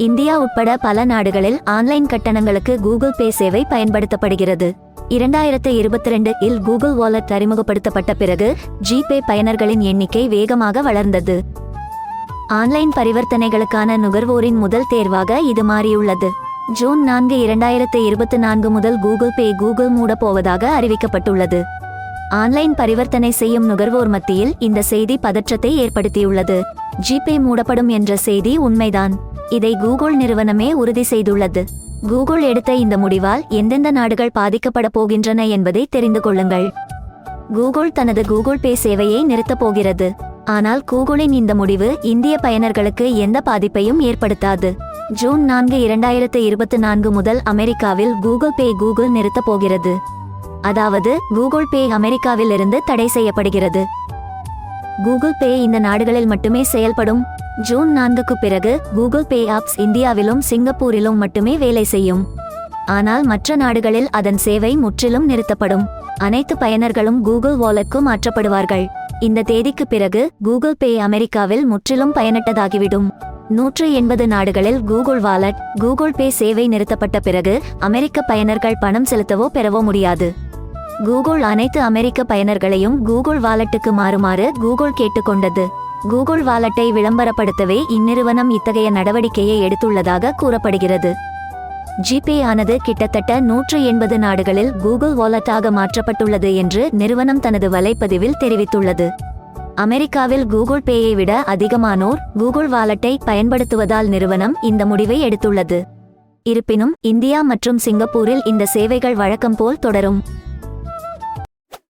India உட்பட பல நாடுகளில் ஆன்லைன் கட்டணங்களுக்கு கூகுள் பே சேவை பயன்படுத்தப்படுகிறது. இரண்டாயிரத்து இருபத்தி ரெண்டு இல் கூகுள் வாலெட் அறிமுகப்படுத்தப்பட்ட பிறகு ஜிபே பயனர்களின் எண்ணிக்கை வேகமாக வளர்ந்தது. ஆன்லைன் பரிவர்த்தனைகளுக்கான நுகர்வோரின் முதல் தேர்வாக இது மாறியுள்ளது. ஜூன் நான்கு இரண்டாயிரத்து இருபத்தி நான்கு முதல் கூகுள் பே கூகுள் மூடப் போவதாக அறிவிக்கப்பட்டுள்ளது. ஆன்லைன் பரிவர்த்தனை செய்யும் நுகர்வோர் மத்தியில் இந்த செய்தி பதற்றத்தை ஏற்படுத்தியுள்ளது. ஜிபே மூடப்படும் என்ற செய்தி உண்மைதான். இதை கூகுள் நிறுவனமே உறுதி செய்துள்ளது. கூகுள் எடுத்த இந்த முடிவால் எந்தெந்த நாடுகள் பாதிக்கப்பட போகின்றன என்பதை தெரிந்து கொள்ளுங்கள். கூகுள் தனது கூகுள் பே சேவையை நிறுத்தப் போகிறது. ஆனால் கூகுளின் இந்த முடிவு இந்திய பயனர்களுக்கு எந்த பாதிப்பையும் ஏற்படுத்தாது. ஜூன் நான்கு இரண்டாயிரத்து இருபத்தி நான்கு முதல் அமெரிக்காவில் கூகுள் பே கூகுள் நிறுத்தப் போகிறது. அதாவது கூகுள் பே அமெரிக்காவில் இருந்து தடை செய்யப்படுகிறது. கூகுள் பே இந்த நாடுகளில் மட்டுமே செயல்படும். ஜூன் நான்குக்கு பிறகு கூகுள் பே ஆப்ஸ் இந்தியாவிலும் சிங்கப்பூரிலும் மட்டுமே வேலை செய்யும். ஆனால் மற்ற நாடுகளில் அதன் சேவை முற்றிலும் நிறுத்தப்படும். அனைத்து பயனர்களும் கூகுள் வாலெட்க்கு மாற்றப்படுவார்கள். இந்த தேதிக்கு பிறகு கூகுள் பே அமெரிக்காவில் முற்றிலும் பயனற்றதாகிவிடும். நூற்று எண்பது நாடுகளில் கூகுள் வாலெட் கூகுள் பே சேவை நிறுத்தப்பட்ட பிறகு அமெரிக்க பயனர்கள் பணம் செலுத்தவோ பெறவோ முடியாது. கூகுள் அனைத்து அமெரிக்க பயனர்களையும் கூகுள் வாலெட்டுக்கு மாறுமாறு கூகுள் கேட்டுக்கொண்டது. கூகுள் வாலெட்டை விளம்பரப்படுத்தவே இந்நிறுவனம் இத்தகைய நடவடிக்கையை எடுத்துள்ளதாக கூறப்படுகிறது. ஜிபே ஆனது கிட்டத்தட்ட நூற்று எண்பது நாடுகளில் கூகுள் வாலெட்டாக மாற்றப்பட்டுள்ளது என்று நிறுவனம் தனது வலைப்பதிவில் தெரிவித்துள்ளது. அமெரிக்காவில் கூகுள் பேயை விட அதிகமானோர் கூகுள் வாலெட்டை பயன்படுத்துவதால் நிறுவனம் இந்த முடிவை எடுத்துள்ளது. இருப்பினும் இந்தியா மற்றும் சிங்கப்பூரில் இந்த சேவைகள் வழக்கம் போல் தொடரும்.